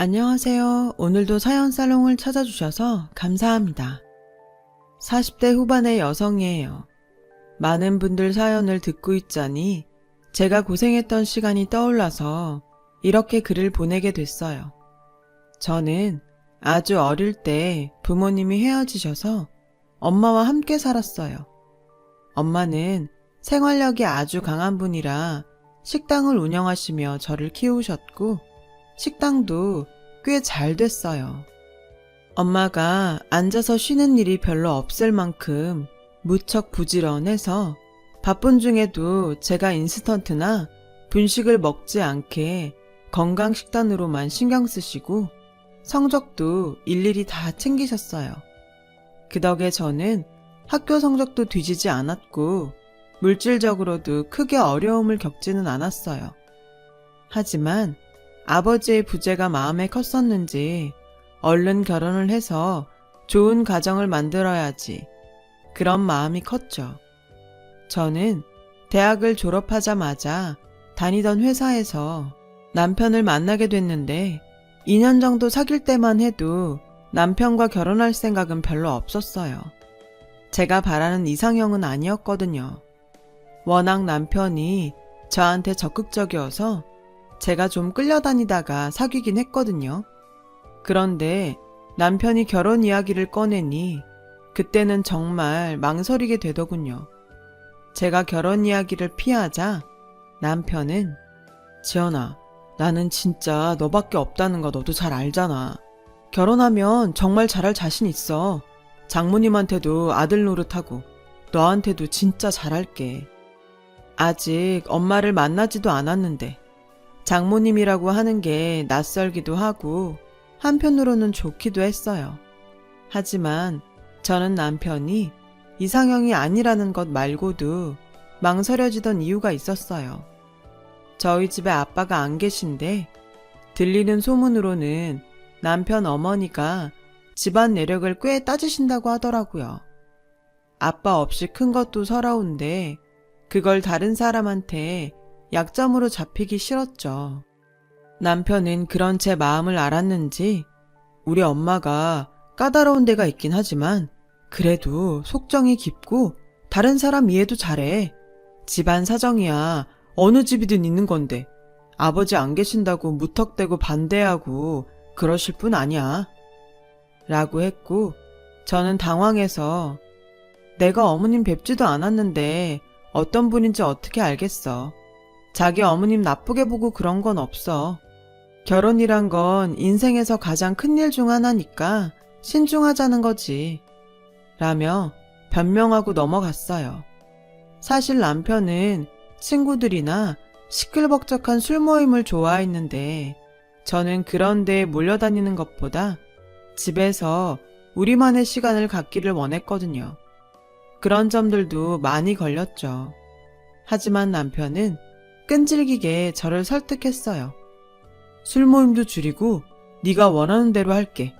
안녕하세요. 오늘도 사연 살롱을 찾아주셔서 감사합니다. 40대 후반의 여성이에요. 많은 분들 사연을 듣고 있자니 제가 고생했던 시간이 떠올라서 이렇게 글을 보내게 됐어요. 저는 아주 어릴 때 부모님이 헤어지셔서 엄마와 함께 살았어요. 엄마는 생활력이 아주 강한 분이라 식당을 운영하시며 저를 키우셨고 식당도 꽤 잘 됐어요. 엄마가 앉아서 쉬는 일이 별로 없을 만큼 무척 부지런해서 바쁜 중에도 제가 인스턴트나 분식을 먹지 않게 건강 식단으로만 신경 쓰시고 성적도 일일이 다 챙기셨어요. 그 덕에 저는 학교 성적도 뒤지지 않았고 물질적으로도 크게 어려움을 겪지는 않았어요. 하지만 아버지의 부재가 마음에 컸었는지 얼른 결혼을 해서 좋은 가정을 만들어야지. 그런 마음이 컸죠. 저는 대학을 졸업하자마자 다니던 회사에서 남편을 만나게 됐는데 2년 정도 사귈 때만 해도 남편과 결혼할 생각은 별로 없었어요. 제가 바라는 이상형은 아니었거든요. 워낙 남편이 저한테 적극적이어서 제가 좀 끌려다니다가 사귀긴 했거든요. 그런데 남편이 결혼 이야기를 꺼내니 그때는 정말 망설이게 되더군요. 제가 결혼 이야기를 피하자 남편은 지연아, 나는 진짜 너밖에 없다는 거 너도 잘 알잖아. 결혼하면 정말 잘할 자신 있어. 장모님한테도 아들 노릇하고 너한테도 진짜 잘할게. 아직 엄마를 만나지도 않았는데 장모님이라고 하는 게 낯설기도 하고 한편으로는 좋기도 했어요. 하지만 저는 남편이 이상형이 아니라는 것 말고도 망설여지던 이유가 있었어요. 저희 집에 아빠가 안 계신데 들리는 소문으로는 남편 어머니가 집안 내력을 꽤 따지신다고 하더라고요. 아빠 없이 큰 것도 서러운데 그걸 다른 사람한테 약점으로 잡히기 싫었죠. 남편은 그런 제 마음을 알았는지 우리 엄마가 까다로운 데가 있긴 하지만 그래도 속정이 깊고 다른 사람 이해도 잘해. 집안 사정이야 어느 집이든 있는 건데 아버지 안 계신다고 무턱대고 반대하고 그러실 분 아니야. 라고 했고 저는 당황해서 내가 어머님 뵙지도 않았는데 어떤 분인지 어떻게 알겠어. 자기 어머님 나쁘게 보고 그런 건 없어. 결혼이란 건 인생에서 가장 큰 일 중 하나니까 신중하자는 거지. 라며 변명하고 넘어갔어요. 사실 남편은 친구들이나 시끌벅적한 술 모임을 좋아했는데 저는 그런 데에 몰려다니는 것보다 집에서 우리만의 시간을 갖기를 원했거든요. 그런 점들도 많이 걸렸죠. 하지만 남편은 끈질기게 저를 설득했어요. 술 모임도 줄이고 네가 원하는 대로 할게.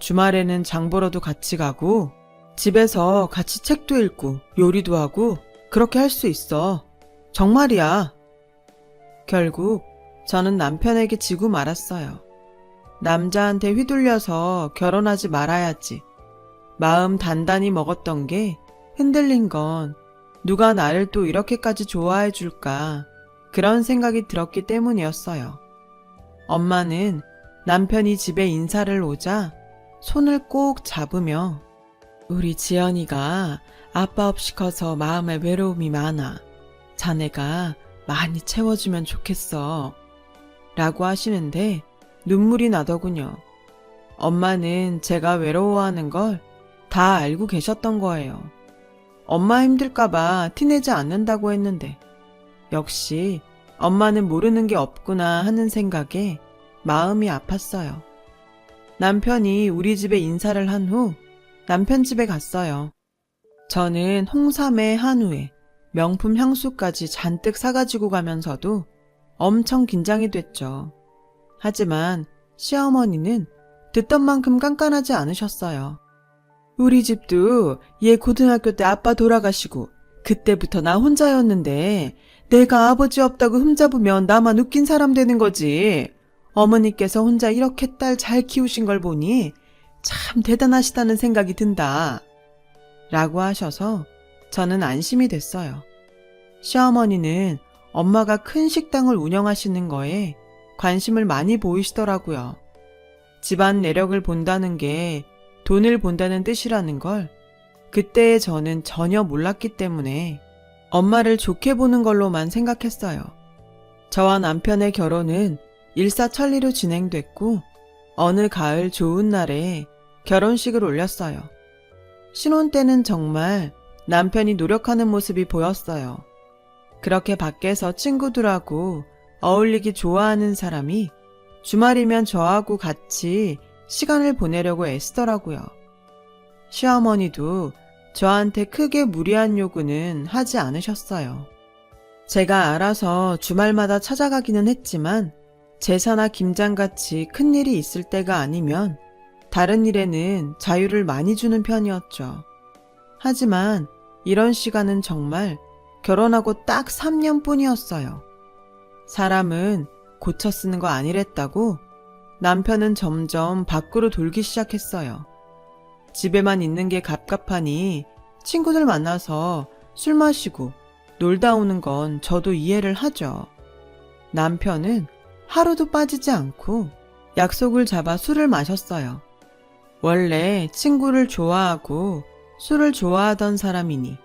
주말에는 장 보러도 같이 가고 집에서 같이 책도 읽고 요리도 하고 그렇게 할 수 있어. 정말이야. 결국 저는 남편에게 지고 말았어요. 남자한테 휘둘려서 결혼하지 말아야지. 마음 단단히 먹었던 게 흔들린 건 누가 나를 또 이렇게까지 좋아해 줄까 그런 생각이 들었기 때문이었어요. 엄마는 남편이 집에 인사를 오자 손을 꼭 잡으며 우리 지연이가 아빠 없이 커서 마음에 외로움이 많아. 자네가 많이 채워주면 좋겠어. 라고 하시는데 눈물이 나더군요. 엄마는 제가 외로워하는 걸 다 알고 계셨던 거예요. 엄마 힘들까봐 티내지 않는다고 했는데, 역시 엄마는 모르는 게 없구나 하는 생각에 마음이 아팠어요. 남편이 우리 집에 인사를 한 후 남편 집에 갔어요. 저는 홍삼에 한우에 명품 향수까지 잔뜩 사가지고 가면서도 엄청 긴장이 됐죠. 하지만 시어머니는 듣던 만큼 깐깐하지 않으셨어요. 우리 집도 얘 고등학교 때 아빠 돌아가시고 그때부터 나 혼자였는데 내가 아버지 없다고 흠잡으면 나만 웃긴 사람 되는 거지. 어머니께서 혼자 이렇게 딸 잘 키우신 걸 보니 참 대단하시다는 생각이 든다. 라고 하셔서 저는 안심이 됐어요. 시어머니는 엄마가 큰 식당을 운영하시는 거에 관심을 많이 보이시더라고요. 집안 내력을 본다는 게 돈을 본다는 뜻이라는 걸 그때의 저는 전혀 몰랐기 때문에 엄마를 좋게 보는 걸로만 생각했어요. 저와 남편의 결혼은 일사천리로 진행됐고 어느 가을 좋은 날에 결혼식을 올렸어요. 신혼 때는 정말 남편이 노력하는 모습이 보였어요. 그렇게 밖에서 친구들하고 어울리기 좋아하는 사람이 주말이면 저하고 같이 시간을 보내려고 애쓰더라고요. 시어머니도 저한테 크게 무리한 요구는 하지 않으셨어요. 제가 알아서 주말마다 찾아가기는 했지만 제사나 김장같이 큰 일이 있을 때가 아니면 다른 일에는 자유를 많이 주는 편이었죠. 하지만 이런 시간은 정말 결혼하고 딱 3년 뿐이었어요. 사람은 고쳐 쓰는 거 아니랬다고 남편은 점점 밖으로 돌기 시작했어요. 집에만 있는 게 갑갑하니 친구들 만나서 술 마시고 놀다 오는 건 저도 이해를 하죠. 남편은 하루도 빠지지 않고 약속을 잡아 술을 마셨어요. 원래 친구를 좋아하고 술을 좋아하던 사람이니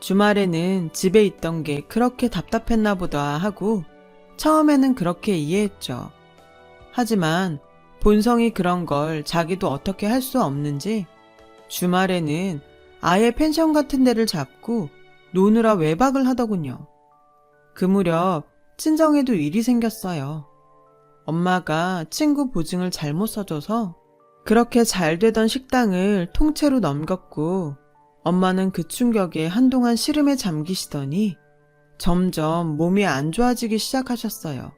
주말에는 집에 있던 게 그렇게 답답했나 보다 하고 처음에는 그렇게 이해했죠. 하지만 본성이 그런 걸 자기도 어떻게 할 수 없는지 주말에는 아예 펜션 같은 데를 잡고 노느라 외박을 하더군요. 그 무렵 친정에도 일이 생겼어요. 엄마가 친구 보증을 잘못 써줘서 그렇게 잘 되던 식당을 통째로 넘겼고 엄마는 그 충격에 한동안 시름에 잠기시더니 점점 몸이 안 좋아지기 시작하셨어요.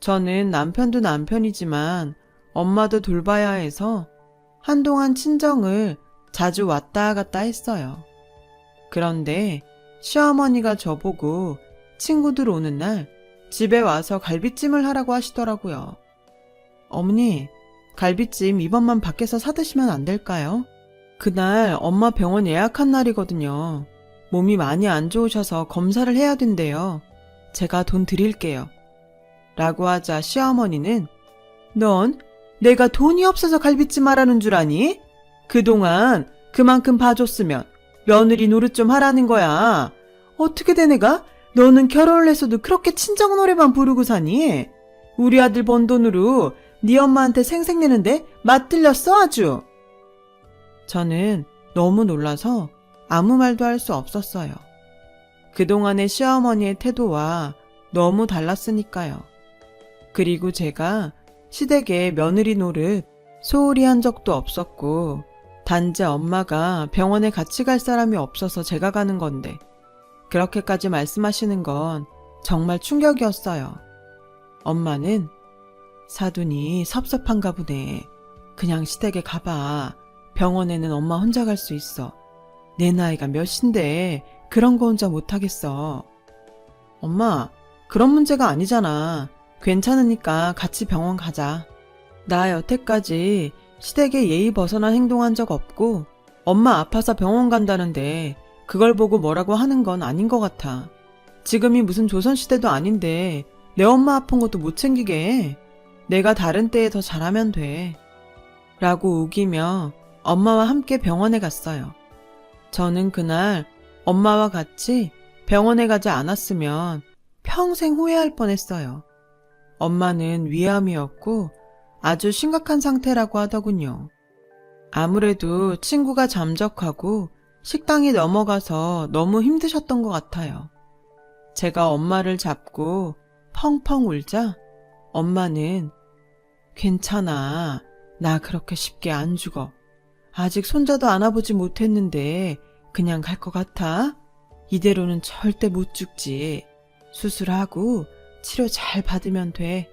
저는 남편도 남편이지만 엄마도 돌봐야 해서 한동안 친정을 자주 왔다 갔다 했어요. 그런데 시어머니가 저보고 친구들 오는 날 집에 와서 갈비찜을 하라고 하시더라고요. 어머니, 갈비찜 이번만 밖에서 사드시면 안 될까요? 그날 엄마 병원 예약한 날이거든요. 몸이 많이 안 좋으셔서 검사를 해야 된대요. 제가 돈 드릴게요. 라고 하자 시어머니는 넌 내가 돈이 없어서 갈비찜 하라는 줄 아니? 그동안 그만큼 봐줬으면 며느리 노릇 좀 하라는 거야. 어떻게 된 애가 너는 결혼을 했어도 그렇게 친정 노래만 부르고 사니? 우리 아들 번 돈으로 네 엄마한테 생색내는데 맞들렸어 아주. 저는 너무 놀라서 아무 말도 할 수 없었어요. 그동안의 시어머니의 태도와 너무 달랐으니까요. 그리고 제가 시댁에 며느리 노릇 소홀히 한 적도 없었고, 단지 엄마가 병원에 같이 갈 사람이 없어서 제가 가는 건데, 그렇게까지 말씀하시는 건 정말 충격이었어요. 엄마는 사돈이 섭섭한가 보네. 그냥 시댁에 가봐. 병원에는 엄마 혼자 갈 수 있어. 내 나이가 몇인데 그런 거 혼자 못하겠어. 엄마, 그런 문제가 아니잖아. 괜찮으니까 같이 병원 가자. 나 여태까지 시댁에 예의 벗어난 행동한 적 없고 엄마 아파서 병원 간다는데 그걸 보고 뭐라고 하는 건 아닌 것 같아. 지금이 무슨 조선시대도 아닌데 내 엄마 아픈 것도 못 챙기게 해. 내가 다른 때에 더 잘하면 돼. 라고 우기며 엄마와 함께 병원에 갔어요. 저는 그날 엄마와 같이 병원에 가지 않았으면 평생 후회할 뻔했어요. 엄마는 위암이었고 아주 심각한 상태라고 하더군요. 아무래도 친구가 잠적하고 식당에 넘어가서 너무 힘드셨던 것 같아요. 제가 엄마를 잡고 펑펑 울자 엄마는 괜찮아. 나 그렇게 쉽게 안 죽어. 아직 손자도 안아보지 못했는데 그냥 갈 것 같아? 이대로는 절대 못 죽지. 수술하고 치료 잘 받으면 돼.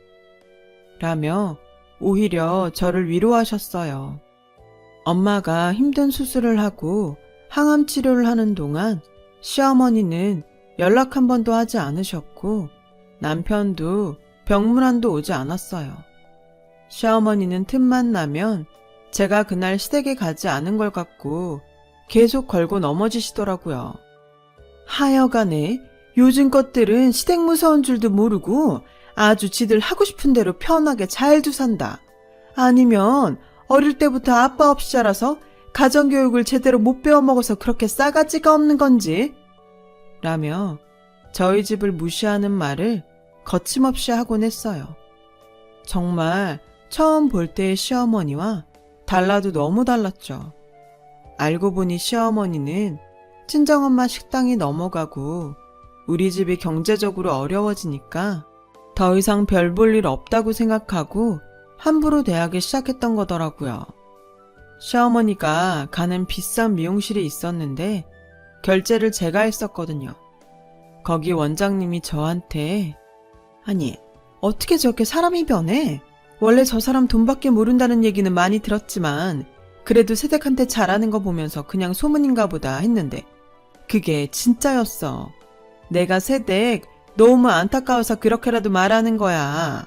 라며 오히려 저를 위로하셨어요. 엄마가 힘든 수술을 하고 항암 치료를 하는 동안 시어머니는 연락 한 번도 하지 않으셨고 남편도 병문안도 오지 않았어요. 시어머니는 틈만 나면 제가 그날 시댁에 가지 않은 걸 갖고 계속 걸고 넘어지시더라고요. 하여간에 요즘 것들은 시댁 무서운 줄도 모르고 아주 지들 하고 싶은 대로 편하게 잘도 산다. 아니면 어릴 때부터 아빠 없이 자라서 가정교육을 제대로 못 배워먹어서 그렇게 싸가지가 없는 건지. 라며 저희 집을 무시하는 말을 거침없이 하곤 했어요. 정말 처음 볼 때의 시어머니와 달라도 너무 달랐죠. 알고 보니 시어머니는 친정엄마 식당이 넘어가고 우리 집이 경제적으로 어려워지니까 더 이상 별 볼 일 없다고 생각하고 함부로 대하기 시작했던 거더라고요. 시어머니가 가는 비싼 미용실이 있었는데 결제를 제가 했었거든요. 거기 원장님이 저한테 아니 어떻게 저렇게 사람이 변해? 원래 저 사람 돈밖에 모른다는 얘기는 많이 들었지만 그래도 세댁한테 잘하는 거 보면서 그냥 소문인가 보다 했는데 그게 진짜였어. 내가 세댁 너무 안타까워서 그렇게라도 말하는 거야.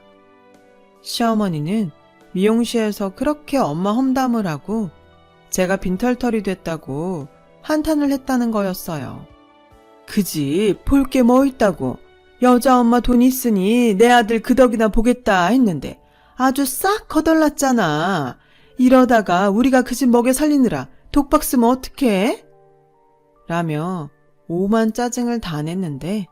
시어머니는 미용실에서 그렇게 엄마 험담을 하고 제가 빈털털이 됐다고 한탄을 했다는 거였어요. 그지 볼 게 뭐 있다고 여자 엄마 돈 있으니 내 아들 그 덕이나 보겠다 했는데 아주 싹 거덜났잖아. 이러다가 우리가 그 집 먹여 살리느라 독박 쓰면 어떡해? 라며 오만 짜증을 다 냈는데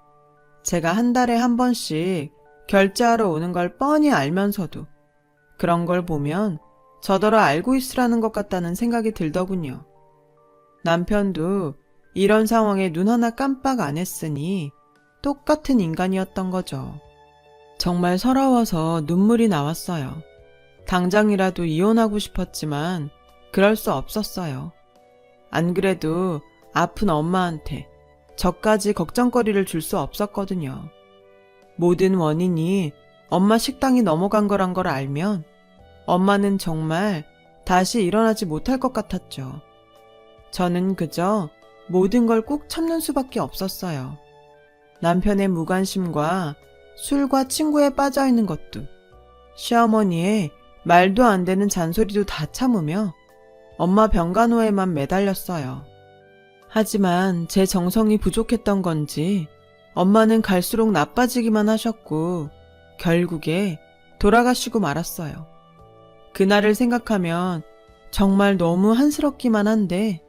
제가 한 달에 한 번씩 결제하러 오는 걸 뻔히 알면서도 그런 걸 보면 저더러 알고 있으라는 것 같다는 생각이 들더군요. 남편도 이런 상황에 눈 하나 깜빡 안 했으니 똑같은 인간이었던 거죠. 정말 서러워서 눈물이 나왔어요. 당장이라도 이혼하고 싶었지만 그럴 수 없었어요. 안 그래도 아픈 엄마한테 저까지 걱정거리를 줄 수 없었거든요. 모든 원인이 엄마 식당이 넘어간 거란 걸 알면 엄마는 정말 다시 일어나지 못할 것 같았죠. 저는 그저 모든 걸 꾹 참는 수밖에 없었어요. 남편의 무관심과 술과 친구에 빠져 있는 것도, 시어머니의 말도 안 되는 잔소리도 다 참으며 엄마 병간호에만 매달렸어요. 하지만 제 정성이 부족했던 건지 엄마는 갈수록 나빠지기만 하셨고 결국에 돌아가시고 말았어요. 그날을 생각하면 정말 너무 한스럽기만 한데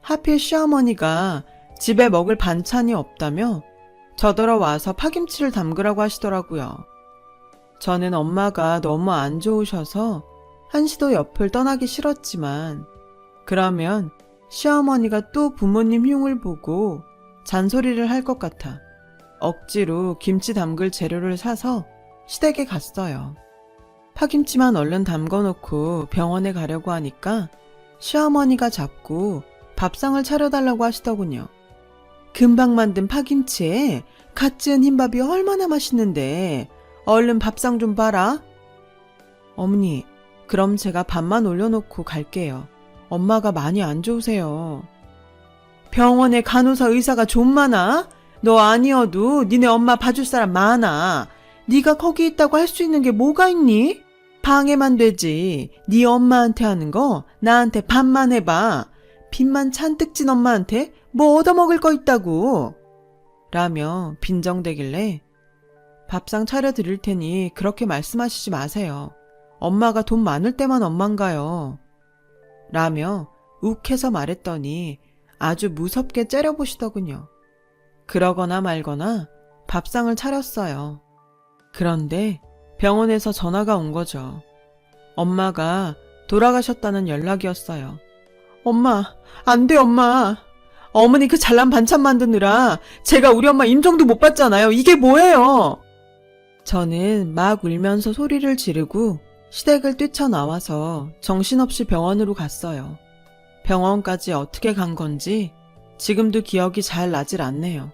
하필 시어머니가 집에 먹을 반찬이 없다며 저더러 와서 파김치를 담그라고 하시더라고요. 저는 엄마가 너무 안 좋으셔서 한시도 옆을 떠나기 싫었지만 그러면 시어머니가 또 부모님 흉을 보고 잔소리를 할 것 같아 억지로 김치 담글 재료를 사서 시댁에 갔어요. 파김치만 얼른 담궈놓고 병원에 가려고 하니까 시어머니가 자꾸 밥상을 차려달라고 하시더군요. 금방 만든 파김치에 갓 지은 흰밥이 얼마나 맛있는데 얼른 밥상 좀 봐라. 어머니, 그럼 제가 밥만 올려놓고 갈게요. 엄마가 많이 안 좋으세요. 병원에 간호사 의사가 좀 많아? 너 아니어도 니네 엄마 봐줄 사람 많아. 네가 거기 있다고 할 수 있는 게 뭐가 있니? 방해만 되지. 네 엄마한테 하는 거 나한테 반만 해봐. 빚만 잔뜩 진 엄마한테 뭐 얻어먹을 거 있다고. 라며 빈정대길래 밥상 차려드릴 테니 그렇게 말씀하시지 마세요. 엄마가 돈 많을 때만 엄만가요. 라며 욱해서 말했더니 아주 무섭게 째려보시더군요. 그러거나 말거나 밥상을 차렸어요. 그런데 병원에서 전화가 온 거죠. 엄마가 돌아가셨다는 연락이었어요. 엄마, 안 돼, 엄마. 어머니 그 잘난 반찬 만드느라 제가 우리 엄마 임종도 못 받잖아요. 이게 뭐예요? 저는 막 울면서 소리를 지르고 시댁을 뛰쳐나와서 정신없이 병원으로 갔어요. 병원까지 어떻게 간 건지 지금도 기억이 잘 나질 않네요.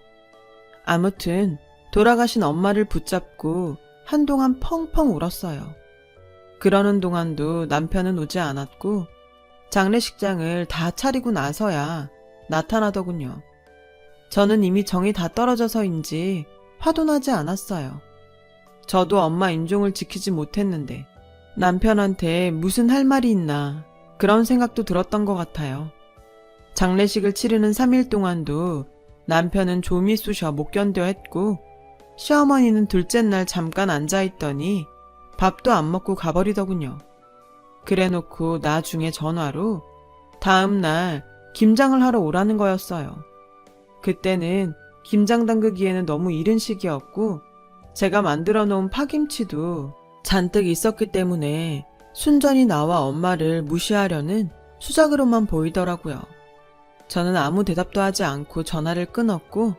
아무튼 돌아가신 엄마를 붙잡고 한동안 펑펑 울었어요. 그러는 동안도 남편은 오지 않았고 장례식장을 다 차리고 나서야 나타나더군요. 저는 이미 정이 다 떨어져서인지 화도 나지 않았어요. 저도 엄마 인종을 지키지 못했는데 남편한테 무슨 할 말이 있나 그런 생각도 들었던 것 같아요. 장례식을 치르는 3일 동안도 남편은 좀이 쑤셔 못 견뎌 했고 시어머니는 둘째 날 잠깐 앉아있더니 밥도 안 먹고 가버리더군요. 그래 놓고 나중에 전화로 다음 날 김장을 하러 오라는 거였어요. 그때는 김장 담그기에는 너무 이른 시기였고 제가 만들어 놓은 파김치도 잔뜩 있었기 때문에 순전히 나와 엄마를 무시하려는 수작으로만 보이더라고요. 저는 아무 대답도 하지 않고 전화를 끊었고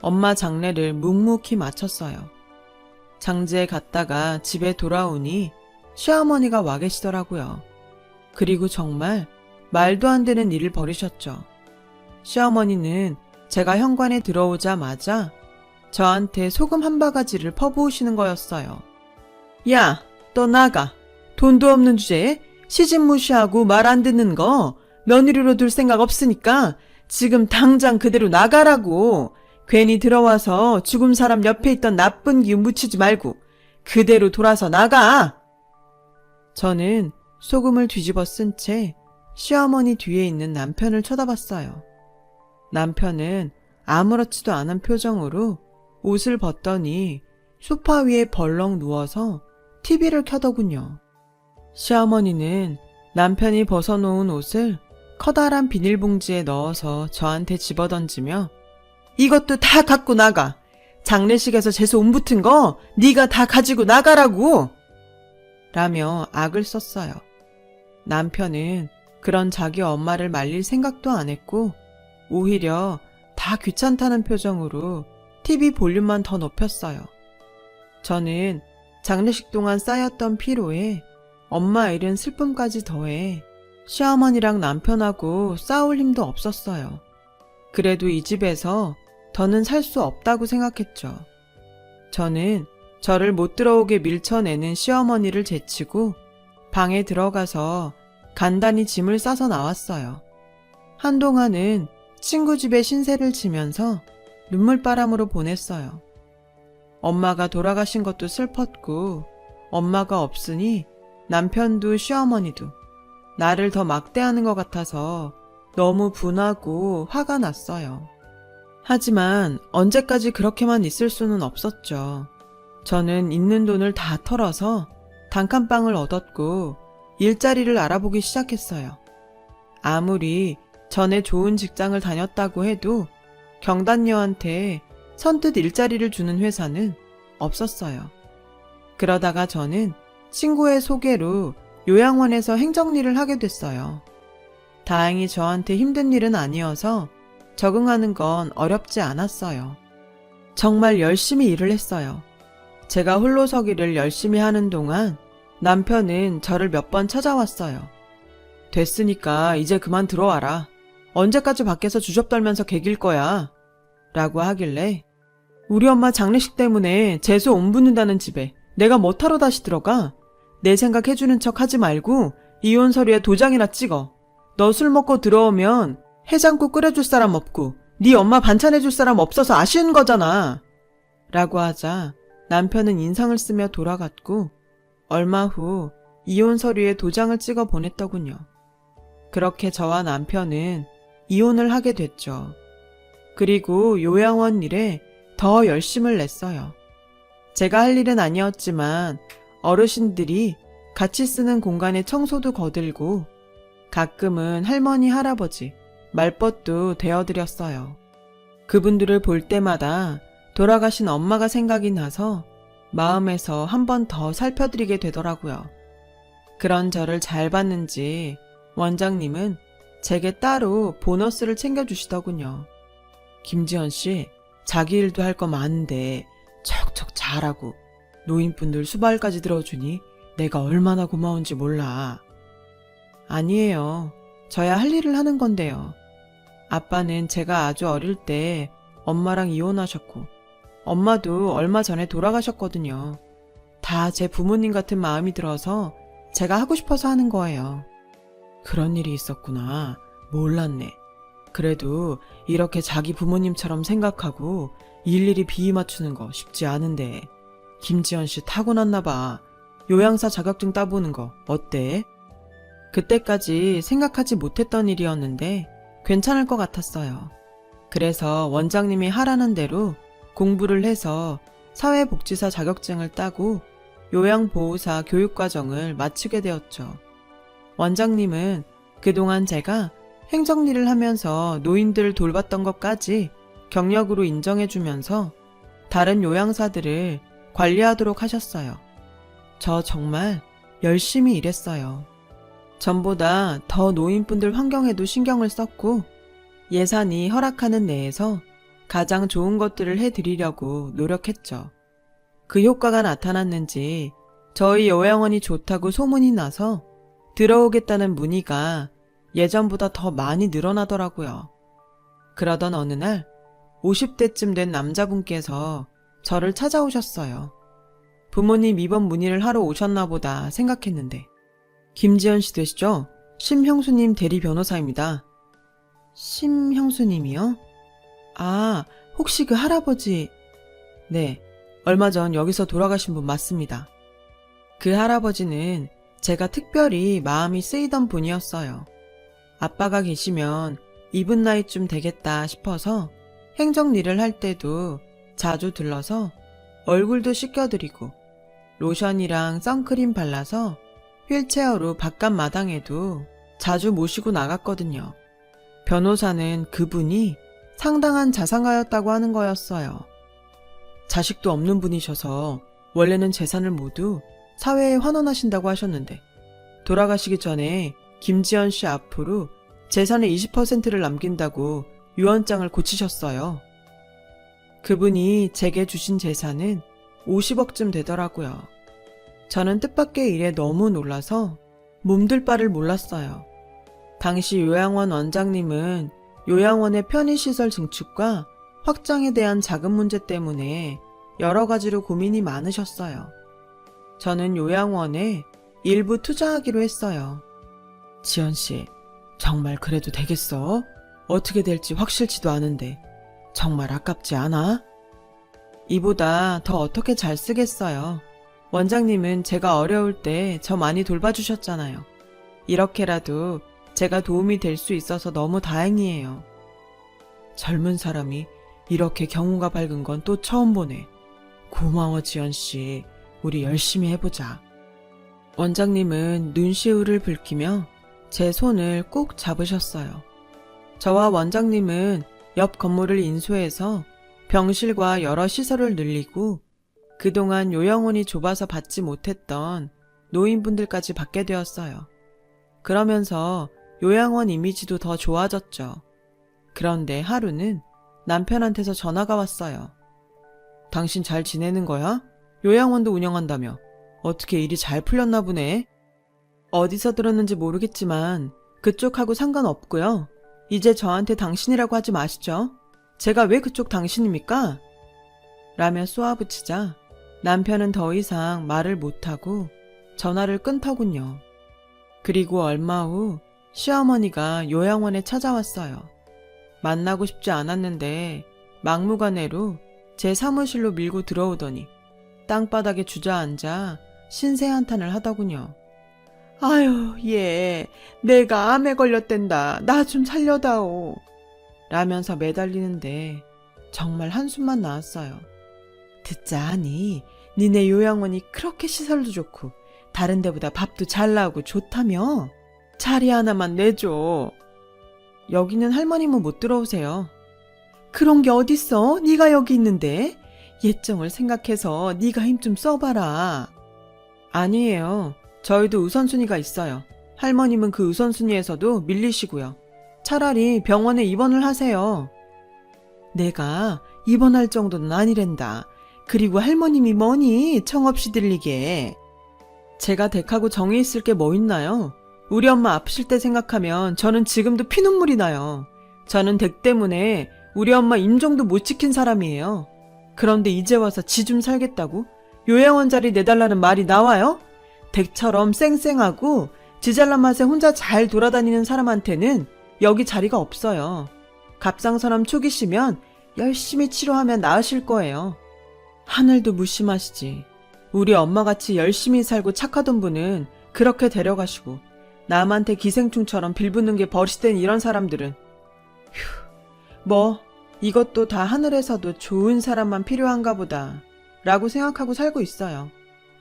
엄마 장례를 묵묵히 마쳤어요. 장지에 갔다가 집에 돌아오니 시어머니가 와 계시더라고요. 그리고 정말 말도 안 되는 일을 벌이셨죠. 시어머니는 제가 현관에 들어오자마자 저한테 소금 한 바가지를 퍼부으시는 거였어요. 야, 너 나가. 돈도 없는 주제에 시집 무시하고 말 안 듣는 거 며느리로 둘 생각 없으니까 지금 당장 그대로 나가라고. 괜히 들어와서 죽은 사람 옆에 있던 나쁜 기운 묻히지 말고 그대로 돌아서 나가. 저는 소금을 뒤집어 쓴 채 시어머니 뒤에 있는 남편을 쳐다봤어요. 남편은 아무렇지도 않은 표정으로 옷을 벗더니 소파 위에 벌렁 누워서 TV를 켜더군요. 시어머니는 남편이 벗어놓은 옷을 커다란 비닐봉지에 넣어서 저한테 집어던지며 이것도 다 갖고 나가. 장례식에서 재수 온 붙은 거 네가 다 가지고 나가라고. 라며 악을 썼어요. 남편은 그런 자기 엄마를 말릴 생각도 안 했고 오히려 다 귀찮다는 표정으로 TV 볼륨만 더 높였어요. 저는 장례식 동안 쌓였던 피로에 엄마 잃은 슬픔까지 더해 시어머니랑 남편하고 싸울 힘도 없었어요. 그래도 이 집에서 더는 살 수 없다고 생각했죠. 저는 저를 못 들어오게 밀쳐내는 시어머니를 제치고 방에 들어가서 간단히 짐을 싸서 나왔어요. 한동안은 친구 집에 신세를 지면서 눈물바람으로 보냈어요. 엄마가 돌아가신 것도 슬펐고 엄마가 없으니 남편도 시어머니도 나를 더 막대하는 것 같아서 너무 분하고 화가 났어요. 하지만 언제까지 그렇게만 있을 수는 없었죠. 저는 있는 돈을 다 털어서 단칸방을 얻었고 일자리를 알아보기 시작했어요. 아무리 전에 좋은 직장을 다녔다고 해도 경단녀한테 선뜻 일자리를 주는 회사는 없었어요. 그러다가 저는 친구의 소개로 요양원에서 행정일을 하게 됐어요. 다행히 저한테 힘든 일은 아니어서 적응하는 건 어렵지 않았어요. 정말 열심히 일을 했어요. 제가 홀로 서 기를 열심히 하는 동안 남편은 저를 몇 번 찾아왔어요. 됐으니까 이제 그만 들어와라. 언제까지 밖에서 주접 떨면서 개길 거야. 라고 하길래 우리 엄마 장례식 때문에 재수 온 붙는다는 집에 내가 뭐하러 다시 들어가? 내 생각 해주는 척 하지 말고 이혼 서류에 도장이나 찍어. 너 술 먹고 들어오면 해장국 끓여줄 사람 없고 네 엄마 반찬 해줄 사람 없어서 아쉬운 거잖아. 라고 하자 남편은 인상을 쓰며 돌아갔고 얼마 후 이혼 서류에 도장을 찍어 보냈더군요. 그렇게 저와 남편은 이혼을 하게 됐죠. 그리고 요양원 일에 더 열심을 냈어요. 제가 할 일은 아니었지만 어르신들이 같이 쓰는 공간에 청소도 거들고 가끔은 할머니, 할아버지, 말벗도 되어드렸어요. 그분들을 볼 때마다 돌아가신 엄마가 생각이 나서 마음에서 한 번 더 살펴드리게 되더라고요. 그런 저를 잘 봤는지 원장님은 제게 따로 보너스를 챙겨주시더군요. 김지현 씨, 자기 일도 할 거 많은데 척척 잘하고 노인분들 수발까지 들어주니 내가 얼마나 고마운지 몰라. 아니에요. 저야 할 일을 하는 건데요. 아빠는 제가 아주 어릴 때 엄마랑 이혼하셨고, 엄마도 얼마 전에 돌아가셨거든요. 다 제 부모님 같은 마음이 들어서 제가 하고 싶어서 하는 거예요. 그런 일이 있었구나. 몰랐네. 그래도 이렇게 자기 부모님처럼 생각하고 일일이 비위 맞추는 거 쉽지 않은데 김지연 씨 타고났나 봐. 요양사 자격증 따보는 거 어때? 그때까지 생각하지 못했던 일이었는데 괜찮을 것 같았어요. 그래서 원장님이 하라는 대로 공부를 해서 사회복지사 자격증을 따고 요양보호사 교육과정을 마치게 되었죠. 원장님은 그동안 제가 행정일을 하면서 노인들을 돌봤던 것까지 경력으로 인정해주면서 다른 요양사들을 관리하도록 하셨어요. 저 정말 열심히 일했어요. 전보다 더 노인분들 환경에도 신경을 썼고 예산이 허락하는 내에서 가장 좋은 것들을 해드리려고 노력했죠. 그 효과가 나타났는지 저희 요양원이 좋다고 소문이 나서 들어오겠다는 문의가 예전보다 더 많이 늘어나더라고요. 그러던 어느 날 50대쯤 된 남자분께서 저를 찾아오셨어요. 부모님 입원 문의를 하러 오셨나 보다 생각했는데 김지연 씨 되시죠? 심형수님 대리 변호사입니다. 심형수님이요? 아, 혹시 그 할아버지... 네, 얼마 전 여기서 돌아가신 분 맞습니다. 그 할아버지는 제가 특별히 마음이 쓰이던 분이었어요. 아빠가 계시면 이분 나이쯤 되겠다 싶어서 행정 일을 할 때도 자주 들러서 얼굴도 씻겨드리고 로션이랑 선크림 발라서 휠체어로 바깥 마당에도 자주 모시고 나갔거든요. 변호사는 그분이 상당한 자산가였다고 하는 거였어요. 자식도 없는 분이셔서 원래는 재산을 모두 사회에 환원하신다고 하셨는데 돌아가시기 전에 김지연 씨 앞으로 재산의 20%를 남긴다고 유언장을 고치셨어요. 그분이 제게 주신 재산은 50억쯤 되더라고요. 저는 뜻밖의 일에 너무 놀라서 몸둘 바를 몰랐어요. 당시 요양원 원장님은 요양원의 편의시설 증축과 확장에 대한 자금 문제 때문에 여러 가지로 고민이 많으셨어요. 저는 요양원에 일부 투자하기로 했어요. 지연 씨, 정말 그래도 되겠어? 어떻게 될지 확실치도 않은데 정말 아깝지 않아? 이보다 더 어떻게 잘 쓰겠어요. 원장님은 제가 어려울 때 저 많이 돌봐주셨잖아요. 이렇게라도 제가 도움이 될 수 있어서 너무 다행이에요. 젊은 사람이 이렇게 경우가 밝은 건 또 처음 보네. 고마워, 지연씨. 우리 열심히 해보자. 원장님은 눈시울을 붉히며 제 손을 꼭 잡으셨어요. 저와 원장님은 옆 건물을 인수해서 병실과 여러 시설을 늘리고 그동안 요양원이 좁아서 받지 못했던 노인분들까지 받게 되었어요. 그러면서 요양원 이미지도 더 좋아졌죠. 그런데 하루는 남편한테서 전화가 왔어요. 당신 잘 지내는 거야? 요양원도 운영한다며. 어떻게 일이 잘 풀렸나 보네. 어디서 들었는지 모르겠지만 그쪽하고 상관없고요. 이제 저한테 당신이라고 하지 마시죠. 제가 왜 그쪽 당신입니까? 라며 쏘아붙이자 남편은 더 이상 말을 못하고 전화를 끊더군요. 그리고 얼마 후 시어머니가 요양원에 찾아왔어요. 만나고 싶지 않았는데 막무가내로 제 사무실로 밀고 들어오더니 땅바닥에 주저앉아 신세 한탄을 하더군요. 아유, 얘, 내가 암에 걸렸댄다. 나 좀 살려다오. 라면서 매달리는데 정말 한숨만 나왔어요. 듣자 하니 니네 요양원이 그렇게 시설도 좋고 다른 데보다 밥도 잘 나오고 좋다며? 자리 하나만 내줘. 여기는 할머님은 못 들어오세요. 그런 게 어딨어? 네가 여기 있는데. 예정을 생각해서 네가 힘 좀 써봐라. 아니에요. 저희도 우선순위가 있어요. 할머님은 그 우선순위에서도 밀리시고요. 차라리 병원에 입원을 하세요. 내가 입원할 정도는 아니랜다. 그리고 할머님이 뭐니? 청없이 들리게. 제가 댁하고 정이 있을 게 뭐 있나요? 우리 엄마 아프실 때 생각하면 저는 지금도 피눈물이 나요. 저는 댁 때문에 우리 엄마 임종도 못 지킨 사람이에요. 그런데 이제 와서 지 좀 살겠다고? 요양원 자리 내달라는 말이 나와요? 댁처럼 쌩쌩하고 지잘난 맛에 혼자 잘 돌아다니는 사람한테는 여기 자리가 없어요. 갑상선암 초기시면 열심히 치료하면 나으실 거예요. 하늘도 무심하시지. 우리 엄마같이 열심히 살고 착하던 분은 그렇게 데려가시고 남한테 기생충처럼 빌붙는 게 버릇된 이런 사람들은 휴, 뭐 이것도 다 하늘에서도 좋은 사람만 필요한가 보다 라고 생각하고 살고 있어요.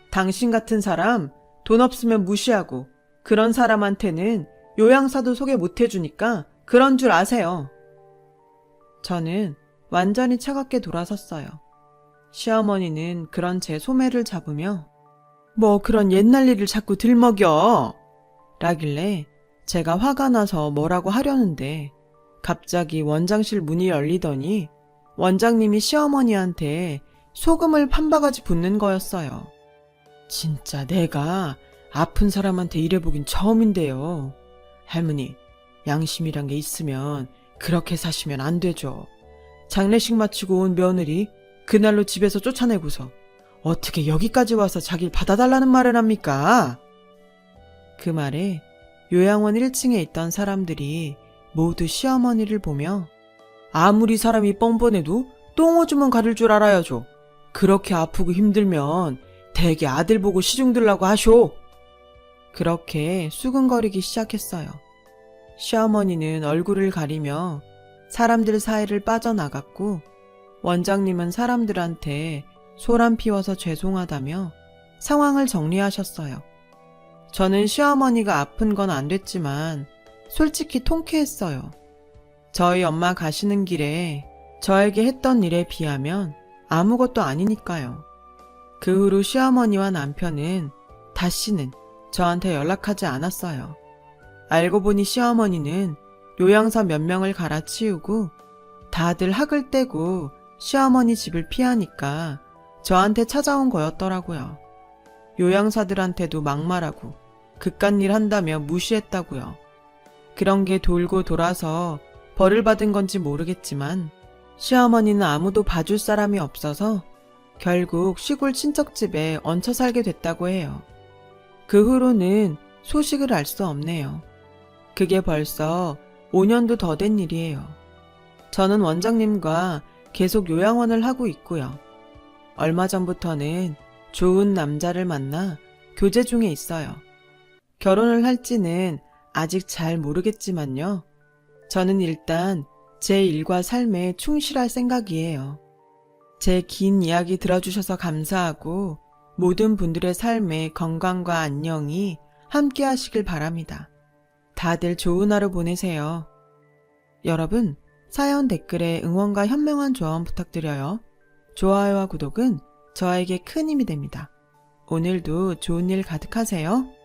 당신 같은 사람 돈 없으면 무시하고 그런 사람한테는 요양사도 소개 못 해주니까 그런 줄 아세요. 저는 완전히 차갑게 돌아섰어요. 시어머니는 그런 제 소매를 잡으며 뭐 그런 옛날 일을 자꾸 들먹여 라길래 제가 화가 나서 뭐라고 하려는데 갑자기 원장실 문이 열리더니 원장님이 시어머니한테 소금을 판바가지 붓는 거였어요. 진짜 내가 아픈 사람한테 이래보긴 처음인데요. 할머니, 양심이란 게 있으면 그렇게 사시면 안 되죠. 장례식 마치고 온 며느리 그날로 집에서 쫓아내고서 어떻게 여기까지 와서 자기를 받아달라는 말을 합니까? 그 말에 요양원 1층에 있던 사람들이 모두 시어머니를 보며 아무리 사람이 뻔뻔해도 똥오줌은 가릴 줄 알아야죠. 그렇게 아프고 힘들면 대개 아들 보고 시중 들라고 하쇼. 그렇게 수근거리기 시작했어요. 시어머니는 얼굴을 가리며 사람들 사이를 빠져나갔고 원장님은 사람들한테 소란 피워서 죄송하다며 상황을 정리하셨어요. 저는 시어머니가 아픈 건 안 됐지만 솔직히 통쾌했어요. 저희 엄마 가시는 길에 저에게 했던 일에 비하면 아무것도 아니니까요. 그 후로 시어머니와 남편은 다시는 저한테 연락하지 않았어요. 알고 보니 시어머니는 요양사 몇 명을 갈아치우고 다들 학을 떼고 시어머니 집을 피하니까 저한테 찾아온 거였더라고요. 요양사들한테도 막말하고 그깟 일 한다며 무시했다고요. 그런 게 돌고 돌아서 벌을 받은 건지 모르겠지만 시어머니는 아무도 봐줄 사람이 없어서 결국 시골 친척집에 얹혀 살게 됐다고 해요. 그 후로는 소식을 알 수 없네요. 그게 벌써 5년도 더 된 일이에요. 저는 원장님과 계속 요양원을 하고 있고요. 얼마 전부터는 좋은 남자를 만나 교제 중에 있어요. 결혼을 할지는 아직 잘 모르겠지만요. 저는 일단 제 일과 삶에 충실할 생각이에요. 제 긴 이야기 들어주셔서 감사하고 모든 분들의 삶에 건강과 안녕이 함께 하시길 바랍니다. 다들 좋은 하루 보내세요. 여러분, 사연 댓글에 응원과 현명한 조언 부탁드려요. 좋아요와 구독은 저에게 큰 힘이 됩니다. 오늘도 좋은 일 가득하세요.